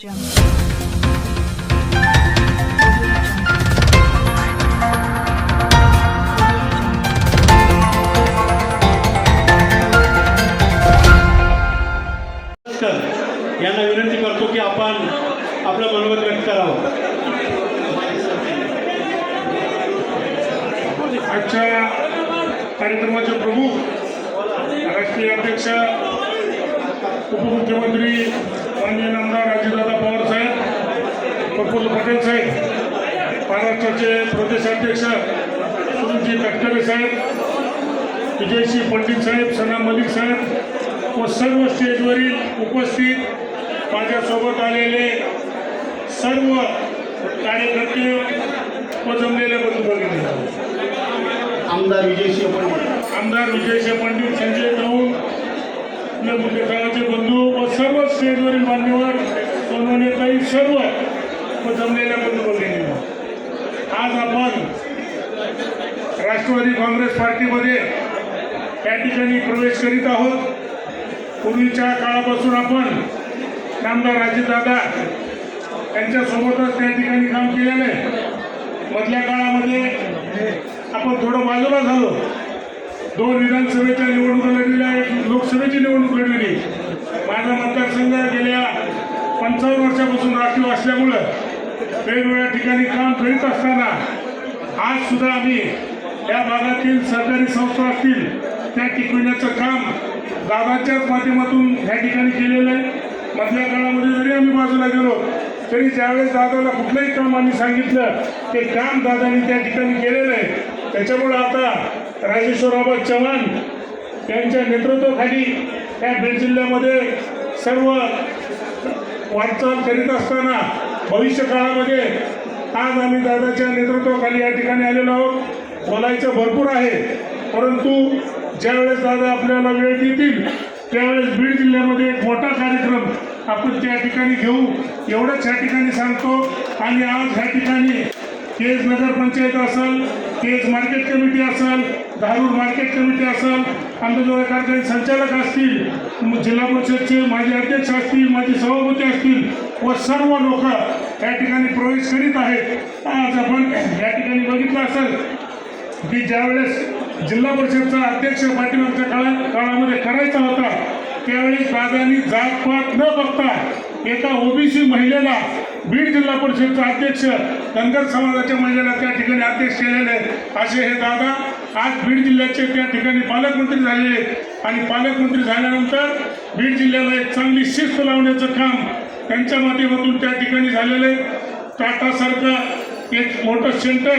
यांना विनंती करतो की आपण आपलं मनोगत व्यक्त करावं. आजच्या महाराष्ट्राचे प्रदेशाध्यक्ष सुनीलजी तटकरे साहेब विजयसिंह पंडित साहेब सना मलिक साहेब व सर्व स्टेजवरील उपस्थित माझ्यासोबत आलेले सर्व कार्यकर्ते व जमलेले बंधू आमदार विजयसिंह पंडित. आमदार विजयसिंह पंडित संजय गौड आपल्या मुख्यकाळाचे बंधू व सर्व स्टेजवरील मान्यवर सन्मान्यताई सर्व व जमलेल्या बंधू भगिनी. आज आपण राष्ट्रवादी काँग्रेस पार्टीमध्ये या ठिकाणी प्रवेश करीत आहोत. पूर्वीच्या काळापासून आपण नामदार राजेदादा यांच्यासोबतच त्या ठिकाणी काम केलेलं आहे. मधल्या काळामध्ये आपण थोडं बाजूला झालो. दोन विधानसभेच्या निवडणुका लढलेल्या एक लोकसभेची निवडणूक लढलेली. माझा मतदारसंघ गेल्या पंचावन्न वर्षापासून राखीव असल्यामुळं वेगवेगळ्या ठिकाणी काम करीत असताना आज सुद्धा आम्ही या भागातील सरकारी संस्था असतील त्या टिकविण्याचं काम दादाच्याच माध्यमातून या ठिकाणी केलेलं आहे. मधल्या काळामध्ये जरी आम्ही बाजूला गेलो तरी ज्यावेळेस दादाला कुठलंही काम आम्ही सांगितलं ते काम दादानी त्या ठिकाणी केलेलं आहे. त्याच्यामुळं आता राजेश्वरबाबा चव्हाण यांच्या नेतृत्वाखाली या बीड जिल्ह्यामध्ये सर्व वाटचाल करीत असताना भविष्य काळामध्ये आज आम्ही दादाच्या नेतृत्वाखाली या ठिकाणी आलेलो आहोत. बोलायचं भरपूर आहे. परंतु ज्यावेळेस दादा आपल्याला वेळ देतील त्यावेळेस बीड जिल्ह्यामध्ये एक मोठा कार्यक्रम आपण त्या ठिकाणी घेऊ. एवढंच ह्या ठिकाणी सांगतो. आणि आज ह्या ठिकाणी केज नगरपंचायत असेल केज मार्केट कमिटी असेल धारूर मार्केट कमिटी असेल आंबेजोगाई कारखाने संचालक असतील जिल्हा परिषदचे माजी अध्यक्ष असतील माजी सभापती असतील व सर्व लोक या ठिकाणी प्रवेश करीत आहेत. आज आपण या ठिकाणी बघितलं असेल की ज्यावेळेस जिल्हा परिषदचा अध्यक्ष पाठीमागच्या काळात काळामध्ये करायचा होता त्यावेळेस दादांनी जातपात न बघता एका ओबीसी महिलेला बीड जिल्हा परिषदचा अध्यक्ष धनगर समाजाच्या महिलेला त्या ठिकाणी अध्यक्ष केलेले असे हे दादा आज बीड जिल्ह्याचे त्या ठिकाणी पालकमंत्री झालेले आणि पालकमंत्री झाल्यानंतर बीड जिल्ह्याला एक चांगली शिस्त लावण्याचं काम त्यांच्या माध्यमातून त्या ठिकाणी झालेलं आहे. टाटासारखं एक मोठं सेंटर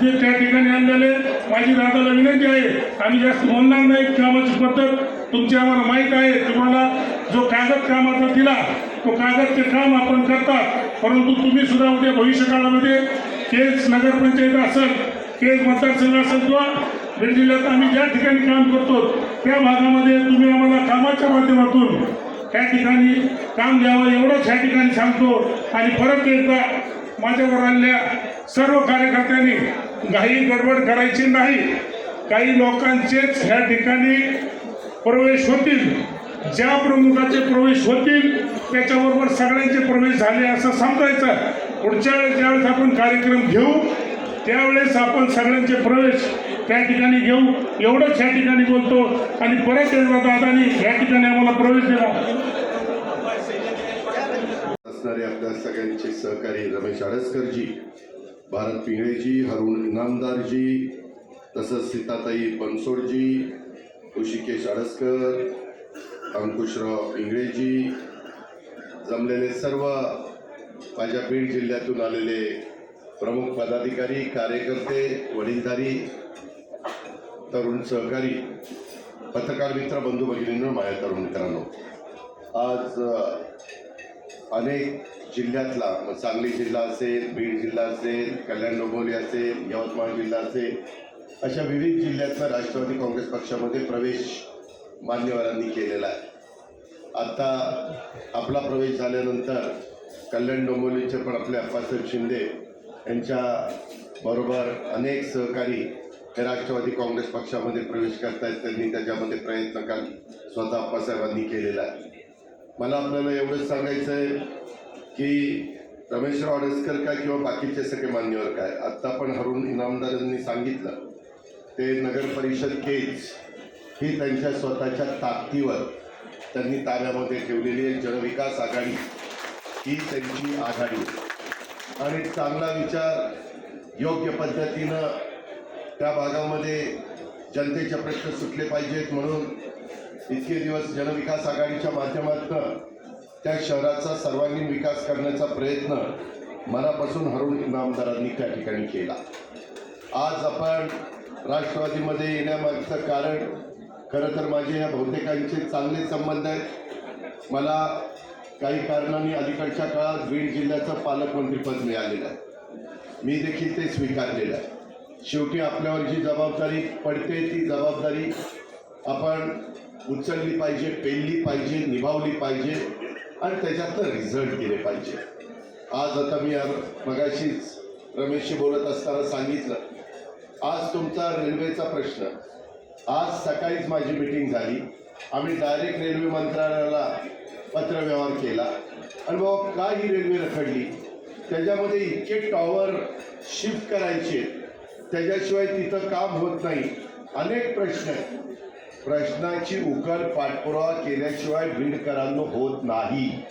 जे त्या ठिकाणी आणलेले माझी दादाला विनंती आहे आम्ही जास्त बोलणार नाही कामाची पद्धत. तुमची आम्हाला माहीत आहे. तुम्हाला जो कागद कामाचा दिला तो कागदचे काम आपण करतात. परंतु तुम्ही सुद्धा उद्या भविष्य काळामध्ये केस नगरपंचायत असेल केस मतदारसंघ असेल किंवा बीड जिल्ह्यात आम्ही ज्या ठिकाणी काम करतो त्या भागामध्ये तुम्ही आम्हाला कामाच्या माध्यमातून त्या ठिकाणी काम द्यावं एवढंच ह्या ठिकाणी सांगतो. आणि परत एकदा माझ्यावर आलेल्या सर्व कार्यकर्त्यांनी घाई गडबड करायची नाही. काही लोकांचेच ह्या ठिकाणी प्रवेश होतील. ज्या प्रमुखाचे प्रवेश होतील त्याच्याबरोबर सगळ्यांचे प्रवेश झाले असं सांगायचं. पुढच्या वेळेस ज्यावेळेस आपण कार्यक्रम घेऊ त्यावेळेस आपण सगळ्यांचे प्रवेश त्या ठिकाणी घेऊ. एवढंच ह्या ठिकाणी बोलतो आणि परत एकदा दादानी या ठिकाणी आम्हाला प्रवेश दिला. असणारे आपल्या सगळ्यांचे सहकारी रमेश आडसकरजी भारत पिंगळेजी हरुण इनामदारजी तसंच सीताताई बनसोडजी ऋषिकेश आडसकर अंकुशराव इंगळेजी जमलेले सर्व माझ्या बीड जिल्ह्यातून आलेले प्रमुख पदाधिकारी कार्यकर्ते वडीलधारी तरुण सहकारी पत्रकार मित्र बंधू भगिनींना माझ्या तरुण मित्रांनो आज अनेक जिल्ह्यातला मग सांगली जिल्हा असेल बीड जिल्हा असेल कल्याण डोंबोली असेल यवतमाळ जिल्हा असेल अशा विविध जिल्ह्यातला राष्ट्रवादी काँग्रेस पक्षामध्ये प्रवेश मान्यवरांनी केलेला आहे. आत्ता आपला प्रवेश झाल्यानंतर कल्याण डोंबोलीचे पण आपले अप्पासाहेब शिंदे यांच्या बरोबर अनेक सहकारी हे राष्ट्रवादी काँग्रेस पक्षामध्ये प्रवेश करतायत. त्यांनी त्याच्यामध्ये प्रयत्न कर स्वतः अप्पासाहेबांनी केलेला आहे. मला आपल्याला एवढंच सांगायचं आहे की रमेशराव अडसकर काय किंवा बाकीचे सगळे मान्यवर काय? आत्ता पण हरुण इनामदारांनी सांगितलं. ते नगर परिषद केज ही त्यांच्या स्वतःच्या ताकदीवर त्यांनी ताब्यामध्ये ठेवलेली आहे जनविकास आघाडी ही त्यांची आघाडी. आणि चांगला विचार योग्य पद्धतीनं त्या भागामध्ये जनतेचे प्रश्न सुटले पाहिजेत म्हणून इतके दिवस जनविकास आघाडीच्या माध्यमातून त्या शहराचा सर्वांगीण विकास करण्याचा प्रयत्न मनापासून हरून इनामदारांनी त्या ठिकाणी केला. आज आपण राष्ट्रवादीमध्ये येण्यामागचं कारण खरं तर माझे या बहुतेकांचे चांगले संबंध आहेत. मला काही कारणांनी अलीकडच्या काळात बीड जिल्ह्याचं पालकमंत्रीपद मिळालेलं आहे. मी देखील ते स्वीकारलेलं आहे. शेवटी आपल्यावर जी जबाबदारी पडते ती जबाबदारी आपण उचलली पाहिजे पेलली पाहिजे निभावली पाहिजे आणि त्याच्यातनं रिझल्ट दिले पाहिजे. आज आता मी मगाशीच रमेशशी बोलत असताना सांगितलं आज तुमचा रेल्वेचा प्रश्न आज सकाळीच माझी मिटिंग झाली. आम्ही डायरेक्ट रेल्वे मंत्रालयाला पत्रव्यवहार केला. आणि बाबा का ही रेल्वे रखडली? त्याच्यामध्ये इतके टॉवर शिफ्ट करायचे. त्याच्याशिवाय तिथं काम होत नाही. अनेक प्रश्न आहेत. प्रश्नाची उकल पाठपुरावा केल्याशिवाय बीडकरांनो होत नाही.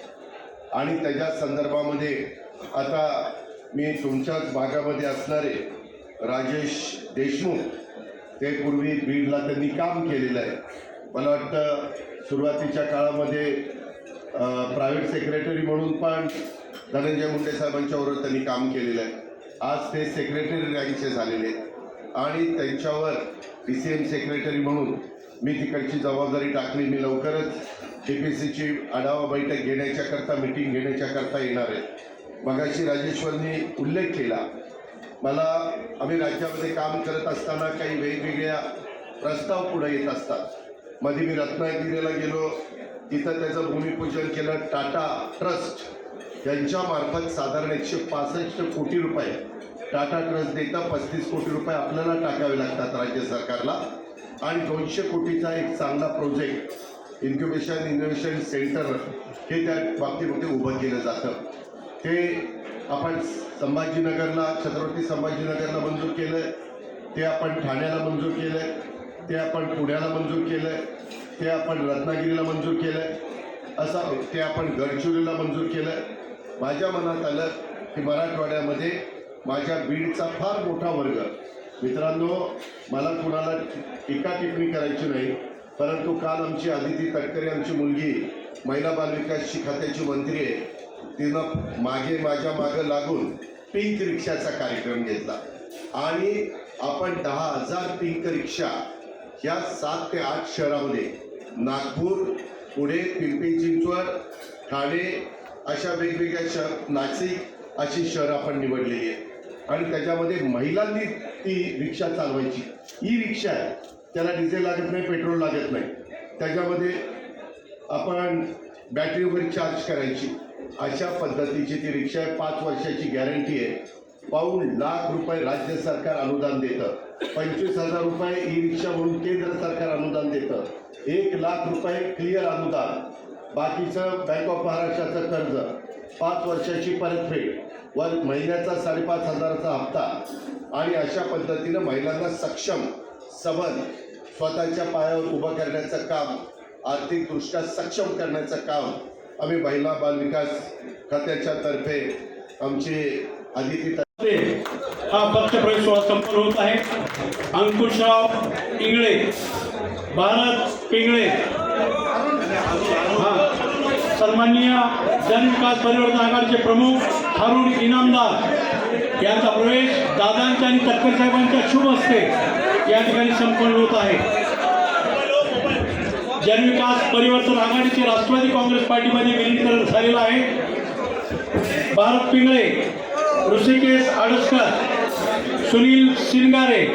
आणि त्याच्या संदर्भामध्ये आता मी तुमच्याच भागामध्ये असणारे राजेश देशमुख ते पूर्वी बीडला त्यांनी काम केलेलं आहे. मला वाटतं सुरुवातीच्या काळामध्ये प्रायव्हेट सेक्रेटरी म्हणून पण धनंजय मुंडे साहेबांच्यावर त्यांनी काम केलेलं आहे. आज ते सेक्रेटरी रँकचे झालेले आहेत. आणि त्यांच्यावर डी सी एम सेक्रेटरी म्हणून मी तिकडची जबाबदारी टाकली. मी लवकरच डी पी सीची आढावा बैठक घेण्याच्याकरता मिटिंग घेण्याच्याकरता येणार आहे. मगाशी राजेश्वरनी उल्लेख केला. मला आम्ही राज्यामध्ये काम करत असताना काही वेगवेगळ्या प्रस्ताव पुढे येत असतात. मध्ये मी रत्नागिरीला गेलो. तिथं त्याचं भूमिपूजन केलं. टाटा ट्रस्ट यांच्यामार्फत साधारण एकशे पासष्ट कोटी रुपये टाटा ट्रस्ट देता पस्तीस कोटी रुपये आपल्याला टाकावे लागतात राज्य सरकारला. आणि दोनशे कोटीचा एक चांगला प्रोजेक्ट इन्क्युबेशन इनोव्हेशन सेंटर हे त्या बाबतीमध्ये उभं केलं जातं. ते आपण संभाजीनगरला छत्रपती संभाजीनगरला मंजूर केलं ते आपण ठाण्याला मंजूर केलं ते आपण पुण्याला मंजूर केलं ते आपण रत्नागिरीला मंजूर केलं असं ते आपण गडचिरोलीला मंजूर केलं माझ्या मनात आलं की मराठवाड्यामध्ये माझ्या बीडचा फार मोठा वर्ग मित्रांनो मला कुणाला टीका टिप्पणी करायची नाही परंतु काल आमची आदिती तटकरे आमची मुलगी महिला बालविकास खात्याची मंत्री आहे. तिनं मागे माझ्या मागं लागून पिंक रिक्षाचा कार्यक्रम घेतला. आणि आपण दहा हजार पिंक रिक्षा या सात ते आठ शहरामध्ये नागपूर पुणे पिंपरी चिंचवड ठाणे अशा वेगवेगळ्या शहर नाशिक अशी शहरं आपण निवडलेली आहे आणि त्याच्यामध्ये महिलांनी ती रिक्षा चालवायची. ई रिक्षा आहे. त्याला डिझेल लागत नाही पेट्रोल लागत नाही. त्याच्यामध्ये आपण बॅटरी वगैरे चार्ज करायची. अशा पद्धतीची ती रिक्षा आहे. पाच वर्षाची गॅरंटी आहे. पाऊन लाख रुपये राज्य सरकार अनुदान देतं. पंचवीस हजार रुपये ई रिक्षा म्हणून केंद्र सरकार अनुदान देतं. एक लाख रुपये क्लिअर अनुदान. बाकीचं बँक ऑफ महाराष्ट्राचं कर्ज. पाच वर्षाची परतफेड व महिन्याचा साडेपाच हजाराचा हप्ता. आणि अशा पद्धतीनं महिलांना सक्षम सबल स्वतःच्या पायावर उभं करण्याचं काम आर्थिकदृष्ट्या सक्षम करण्याचं काम आम्ही महिला बालविकास खात्याच्या तर्फे आमचे अदिती ते हा पक्षप्रवेश सोहळा संपन्न होत आहे. अंकुशराव पिंगळे भारत पिंगळे. हा. सन्माननीय जनविकास परिवर्तन आघाडीचे प्रमुख हरुण इनामदार. यांचा प्रवेश दादांच्या आणि तटकर साहेबांच्या शुभ हस्ते या ठिकाणी संपन्न होत आहे. जनविकास परिवर्तन आघाडीचे राष्ट्रवादी काँग्रेस पार्टीमध्ये विलीनीकरण झालेलं आहे. भारत पिंगळे ऋषिकेश आडसकर सुनील शिंगारे.